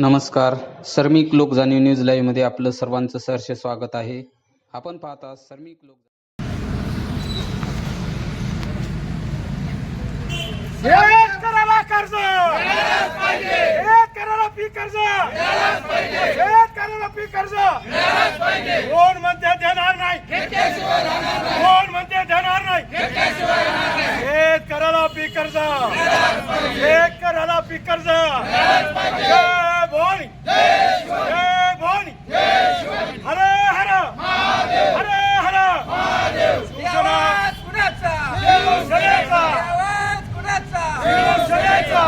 नमस्कार. सर्मिक लोक जाणीव न्यूज लाईव्हमध्ये आपलं सर्वांचं सहर्ष स्वागत आहे. आपण पाहता सर्मिक लोक कर्ज! शेतकऱ्याला पीक कर्ज! शेतकऱ्याला पीक कर्ज! कोण म्हणते देणार नाही? कोण म्हणते देणार नाही? शेतकऱ्याला पीक कर्ज! शेतकऱ्याला पीक कर्ज! भवानी जय भवानी हरे हर। हरे हर। शिवसेना शिवसेनेचा शिवसेनेचा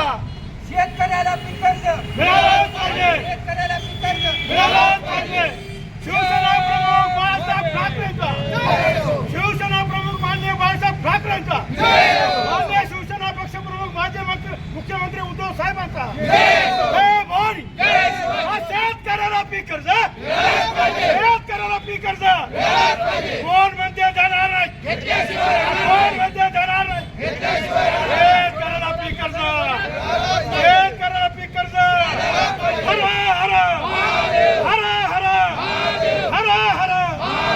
शेतकऱ्याला पीक कर्ज मिळालंच पाहिजे। शेतकऱ्याला पीक कर्ज मिळालंच पाहिजे। शिवसेना प्रमुख बाळासाहेब ठाकरेंचा। शिवसेना प्रमुख मान्य बाळासाहेब ठाकरेंचा। मान्य शिवसेना पक्ष प्रमुख माजी मंत्री मुख्यमंत्री उद्धव साहेबांचा जय भवानी हा शेतकऱ्याला पीक कर्ज शेतकऱ्याला पीक कर्ज कोण म्हणते देणार नाही कोण म्हणते देणार नाही शेतकऱ्याला पीक कर्ज शेतकऱ्याला पीक कर्ज हर हर हर हर हर हर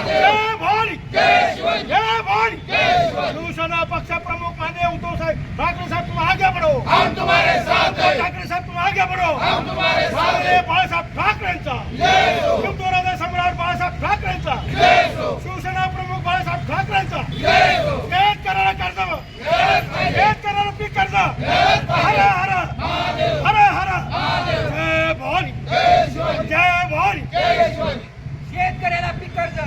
जय भवानी जय भवानी शिवसेना पक्ष प्रमुख मान्य उद्धव साहेब ठाकरे साहब तुम आगे बढ़ो हम तुम्हारे साथ ठाकरे साहब तुम आगे बढ़ो हम तुम्हारे साथ बाळासाहेब ठाकरेंचा. हिंदुराजा सम्राट बाळासाहेब ठाकरेंचा. शिवसेना प्रमुख बाळासाहेब ठाकरेंचा. शेतकऱ्याला कर्ज. शेतकऱ्याला पीक कर्ज. हर हर. हर हर. जय भवानी. जय भवानी. शेतकऱ्याला पीक कर्ज.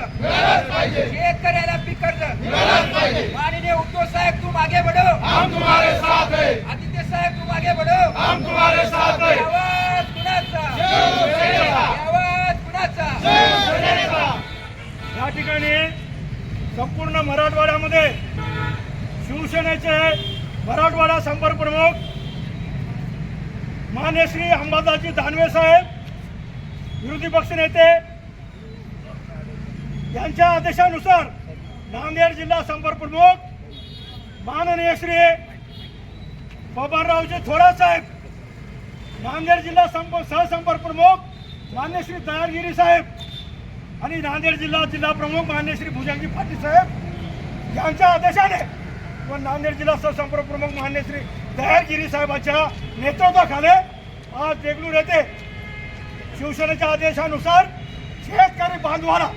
शेतकऱ्याला पीक कर्ज. माननीय उद्धव साहेब तुम आगे बढ़ो हम तुम्हारे साथ हैं आदित्य साहेब तुम आगे बढ़ो हम तुम्हारे साथ हैं मराठवाड्यामध्ये शिवसेनेचे मराठवाडा संपर्क प्रमुख मान्य श्री अंबादासजी दानवे साहेब विरोधी पक्ष नेते यांच्या आदेशानुसार नांदेड जिल्हा संपर्क प्रमुख माननीय श्री बबनरावजी थोरात साहेब नांदेड जिल्हा संपर्क सहसंपर्क प्रमुख मान्य श्री दयागिरी साहेब आणि नांदेड जिल्हा जिल्हा प्रमुख मान्य श्री भुजंगी पाटील साहेब. यांच्या आदेशाने व नांदेड जिल्हा सहसंपर्क प्रमुख मान्य श्री दयागिरी साहेबांच्या नेतृत्वाखाली आज देगलूर येथे शिवसेनेच्या आदेशानुसार शेतकरी बांधवाला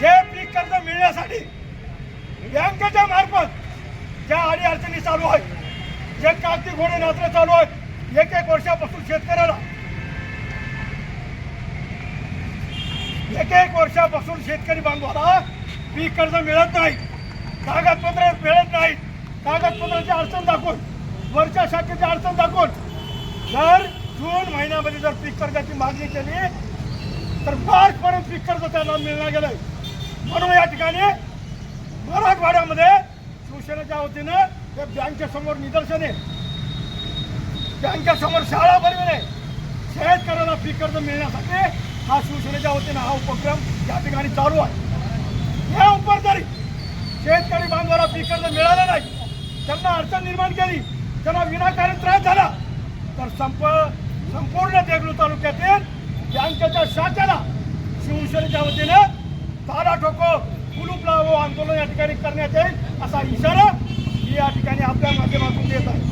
जे पीक कर्ज मिळण्यासाठी बँकेच्या मार्फत ज्या आडी अडचणी चालू आहेत जे कागदी घोडे नात्र चालू आहेत एक एक वर्षापासून शेतकऱ्याला एक एक वर्षापासून शेतकरी बांधवाला पीक कर्ज मिळत नाही. कागदपत्र मिळत नाहीत. कागदपत्राची अडचण दाखवून वरच्या शाखेची अडचण दाखवून जर जून महिन्यामध्ये जर पीक कर्जाची मागणी केली तर मार्च पर्यंत पीक कर्ज त्यांना मिळणार गेलं म्हणून या ठिकाणी मराठवाड्यामध्ये शिवसेनेच्या वतीनं हे बँकेसमोर निदर्शने बँकेसमोर शाळा भरविणे शेतकऱ्यांना पीक कर्ज मिळण्यासाठी हा शिवसेनेच्या वतीनं हा उपक्रम या ठिकाणी चालू आहे. या उपरदारी शेतकरी बांधवाला पीक कर्ज मिळालं नाही. त्यांना अडचण निर्माण केली. त्यांना विनाकारण त्रास झाला. तर संप संपूर्ण देगलू तालुक्यातील बँकेच्या शाखेला शिवसेनेच्या वतीनं तारा ठोको कुलूप लावो आंदोलन या ठिकाणी करण्यात येईल असा इशारा मी या ठिकाणी आपल्या माध्यमातून देत आहे.